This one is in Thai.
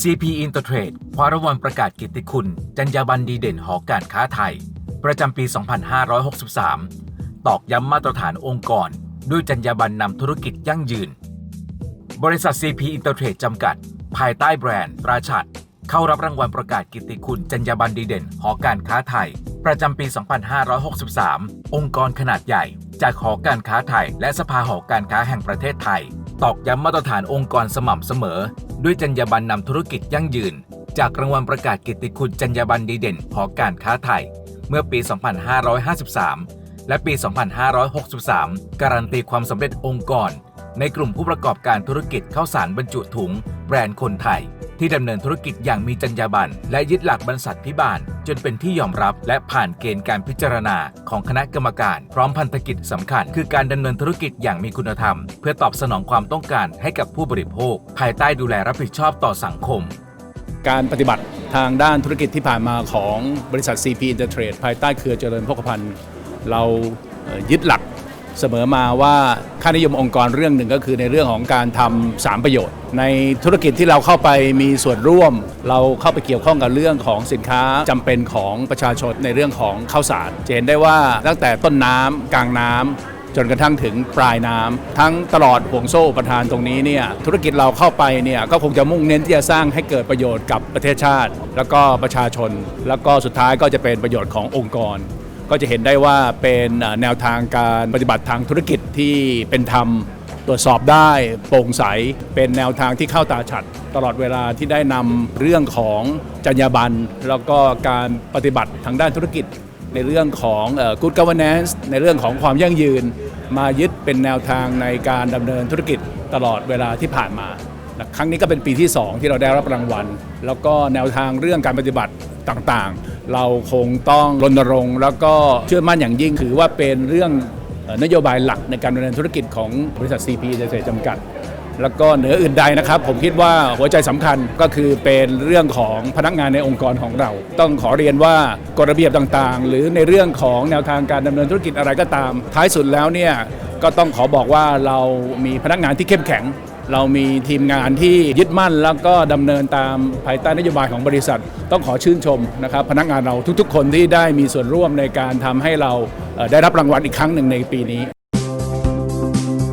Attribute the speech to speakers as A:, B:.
A: CP Intertrade คว้ารางวัลประกาศกิตติคุณ จรรยาบรรณดีเด่นหอการค้าไทย ประจำปี 2563 ตอกย้ำมาตรฐานองค์กร ด้วยจรรยาบรรณนำธุรกิจยั่งยืน บริษัท CP Intertrade จำกัด ภายใต้แบรนด์ราชัด เข้ารับรางวัลประกาศกิตติคุณ จรรยาบรรณดีเด่นหอการค้าไทย ประจำปี 2563 องค์กรขนาดใหญ่ จากหอการค้าไทย และสภาหอการค้าแห่งประเทศไทย ตอกย้ำมาตรฐานองค์กรสม่ำเสมอ ด้วยจรรยาบรรณนำธุรกิจยั่งยืน จากรางวัลประกาศกิตติคุณจรรยาบรรณดีเด่นหอการค้าไทย เมื่อปี 2553 และปี 2563 การันตีความสำเร็จองค์กร ในกลุ่มผู้ประกอบการธุรกิจข้าวสารบรรจุถุง แบรนด์คนไทย ที่ดำเนินธุรกิจอย่างมีจรรยาบรรณและยึดหลักบรรษัทพิบาล จนเป็นที่ยอมรับและผ่านเกณฑ์การพิจารณาของคณะกรรมการ พร้อมพันธกิจสำคัญ คือการดำเนินธุรกิจอย่างมีคุณธรรม เพื่อตอบสนองความต้องการให้กับผู้บริโภค ภายใต้ดูแลรับผิดชอบต่อสังคม
B: การปฏิบัติทางด้านธุรกิจที่ผ่านมาของบริษัท CP Intertrade ภายใต้เครือเจริญพกพันธ์เรายึดหลัก เสมอมาว่าค่านิยมองค์กรเรื่องหนึ่งก็คือในเรื่องของการทำสามประโยชน์ ในธุรกิจที่เราเข้าไปมีส่วนร่วม เราเข้าไปเกี่ยวข้องกับเรื่องของสินค้าจำเป็นของประชาชนในเรื่องของข้าวสารจะเห็นได้ว่าตั้งแต่ต้นน้ำกลางน้ำจนกระทั่งถึงปลายน้ำทั้งตลอดห่วงโซ่อุประทานตรงนี้เนี่ยธุรกิจเราเข้าไปเนี่ยก็คงจะมุ่งเน้นที่จะสร้างให้เกิดประโยชน์กับประเทศชาติ แล้วก็ประชาชน แล้วก็สุดท้ายก็จะเป็นประโยชน์ขององค์กร ก็จะเห็นได้ว่าเป็นแนวทางการปฏิบัติทางธุรกิจที่เป็นธรรม ตรวจสอบได้โปร่งใส เป็นแนวทางที่เข้าตาฉัด ตลอดเวลาที่ได้นำเรื่องของจรรยาบรรณแล้วก็การปฏิบัติทางด้านธุรกิจ ในเรื่องของ good governance ในเรื่องของความยั่งยืน มายึดเป็นแนวทางในการดำเนินธุรกิจตลอดเวลาที่ผ่านมา ครั้งนี้ก็เป็นปีที่ 2 ที่เราได้รับรางวัล แล้วก็แนวทางเรื่องการปฏิบัติต่างๆ เราคงต้องรณรงค์แล้วก็เชื่อมั่นอย่างยิ่งถือว่าเป็นเรื่องนโยบายหลักในการดำเนินธุรกิจของบริษัท CP เกษตรจำกัด แล้วก็เหนืออื่นใดนะครับ ผมคิดว่าหัวใจสำคัญก็คือเป็นเรื่องของพนักงานในองค์กรของเรา ต้องขอเรียนว่ากฎระเบียบต่างๆ หรือในเรื่องของแนวทางการดำเนินธุรกิจอะไรก็ตาม ท้ายสุดแล้วเนี่ยก็ต้องขอบอกว่าเรามีพนักงานที่เข้มแข็ง เรามีทีมงานที่ยึดมั่นแล้วก็ดำเนินตามภายใต้นโยบายของบริษัท ต้องขอชื่นชมนะครับพนักงานเราทุกๆ คนที่ได้มีส่วนร่วมในการทำให้เราได้รับรางวัลอีกครั้งหนึ่งในปีนี้